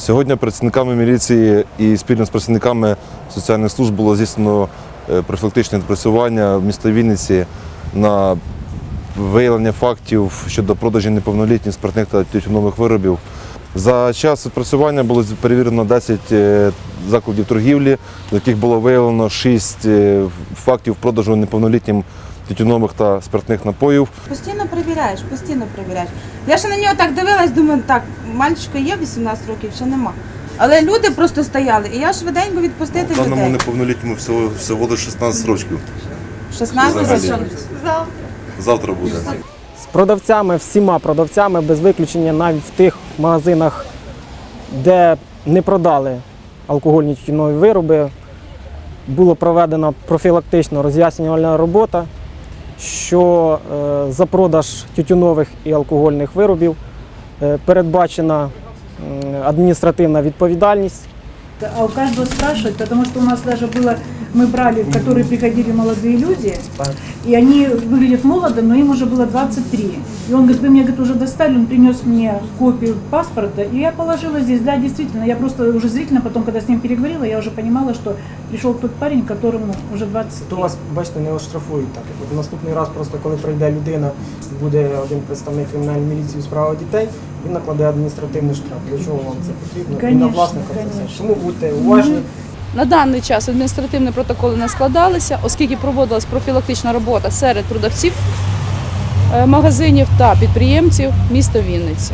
Сьогодні працівниками міліції і спільно з працівниками соціальних служб було здійснено е, профілактичне відпрацювання в місті Вінниці на виявлення фактів щодо продажу неповнолітніх спиртних та тютюнових виробів. За час відпрацювання було перевірено 10 е, закладів торгівлі, з яких було виявлено 6 е, фактів продажу неповнолітнім тютюнових та спиртних напоїв. Постійно перевіряєш, постійно перевіряєш. Я ще на нього так дивилась, думаю, так, мальчика є 18 років, чи нема. Але люди просто стояли, і я швиденько відпустити Даному людей. неповнолітньому всього, всього лише 16 років. 16 років. Завтра буде. з продавцями, всіма продавцями, без виключення навіть в тих магазинах, де не продали алкогольні тютюнові вироби, була проведена профілактично роз'яснювальна робота, що е, за продаж тютюнових і алкогольних виробів е, передбачена м, адміністративна відповідальність. А у каждого спрашивать, потому что у нас даже было, мы брали, которые приходили молодые люди, и они выглядят молодо, но им уже было 23. И он говорит, вы мне говорит, уже достали, он принес мне копию паспорта, и я положила здесь, да, действительно, я просто уже зрительно потом, когда с ним переговорила, я уже понимала, что пришел тот парень, которому уже 20 То вас, бачите, не оштрафують так. От наступний раз, просто коли прийде людина, буде один представник кримінальної міліції у справах дітей, він накладе адміністративний штраф. Для чого вам це потрібно? і на Конечно, власника це все. конечно. Тому будьте уважні. На даний час адміністративні протоколи не складалися, оскільки проводилась профілактична робота серед продавців е, магазинів та підприємців міста Вінниці.